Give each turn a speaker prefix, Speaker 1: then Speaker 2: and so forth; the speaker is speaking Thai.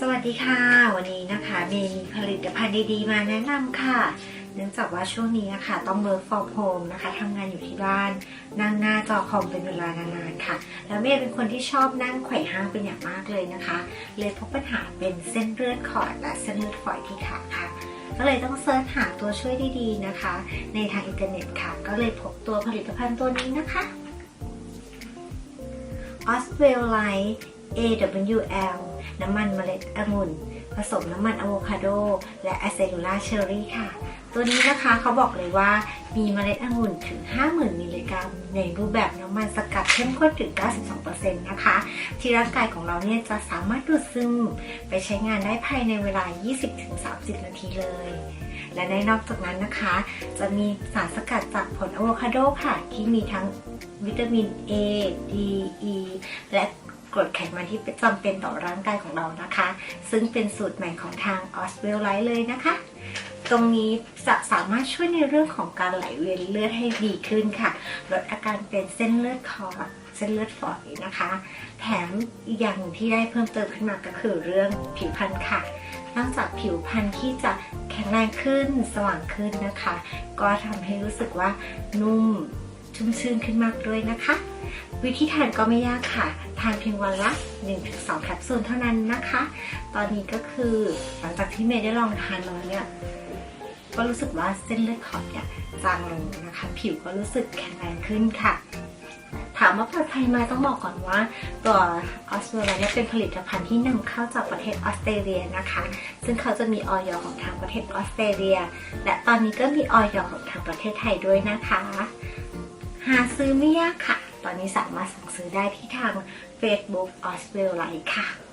Speaker 1: สวัสดีค่ะ วันนี้นะคะเมย์มีผลิตภัณฑ์ดีๆมาแนะนำค่ะ เนื่องจากว่าช่วงนี้อะค่ะต้อง work from home นะคะทำงานอยู่ที่บ้านนั่งหน้าจอคอมเป็นเวลานานๆค่ะ แล้วเมย์เป็นคนที่ชอบนั่งไขว่ห้างเป็นอย่างมากเลยนะคะ เลยพบปัญหาเป็นเส้นเลือดขอดและเส้นเลือดฝอยที่ขาค่ะก็เลยต้องเซิร์ชหาตัวช่วยดีๆนะคะ ในทางอินเทอร์เน็ตค่ะ ก็เลยพบตัวผลิตภัณฑ์ตัวนี้นะคะ o s w e l l i t e AWL น้ำมันเมล็ดองุ่น ผสมน้ำมันอะโวคาโด และอะเซลูลาเชอรี่ค่ะ ตัวนี้นะคะเขาบอกเลยว่ามีเมล็ดองุ่นถึง 50,000 มิลลิกรัม ในรูปแบบน้ำมันสกัดเข้มข้นถึง 92%นะคะ ที่ร่างกายของเราเนี่ยจะสามารถดูดซึมไปใช้งานได้ภายในเวลา 20-30 นาทีเลย และในนอกจากนั้นนะคะ จะมีสารสกัดจากผลอะโวคาโดค่ะ ที่มีทั้งวิตามิน A D E และกรดไขมันที่จำเป็นต่อร่างกายของเรานะคะ ซึ่งเป็นสูตรใหม่ของทาง o s w e l l i t e เลยนะคะ ตรงนี้จะสามารถช่วยในเรื่องของการไหลเวียนเลือดให้ดีขึ้นค่ะ ลดอาการเป็นเส้นเลือดคอเส้นเลือดฝอยนะคะ แถมอีกอย่างที่ได้เพิ่มเติมขึ้นมาก็คือเรื่องผิวพรรณค่ะ นอกจากผิวพรรณที่จะแข็งแรงขึ้นสว่างขึ้นนะคะ ก็ทำให้รู้สึกว่านุ่มชุ่มชื่นขึ้นมากด้วยนะคะ วิธีทานก็ไม่ยากค่ะ ทานเพียงวันละ 1-2แคปซูลเท่านั้นนะคะ ตอนนี้ก็คือหลังจากที่เมย์ได้ลองทานมาเนี่ยก็รู้สึกว่าเส้นเลือดขอดเนี่ยจางลงนะคะ ผิวก็รู้สึกแข็งแรงขึ้นค่ะ ถามว่าปลอดภัยไหมต้องบอกก่อนว่า ตัวออสเตรเลียเนี่ยเป็นผลิตภัณฑ์ที่นำเข้าจากประเทศออสเตรเลียนะคะ ซึ่งเขาจะมีออยของทางประเทศออสเตรเลีย และตอนนี้ก็มีออยของทางประเทศไทยด้วยนะคะ หาซื้อไม่ยากค่ะ ตอนนี้สามารถสั่งซื้อได้ที่ทาง Facebook ออสเตรเลียค่ะ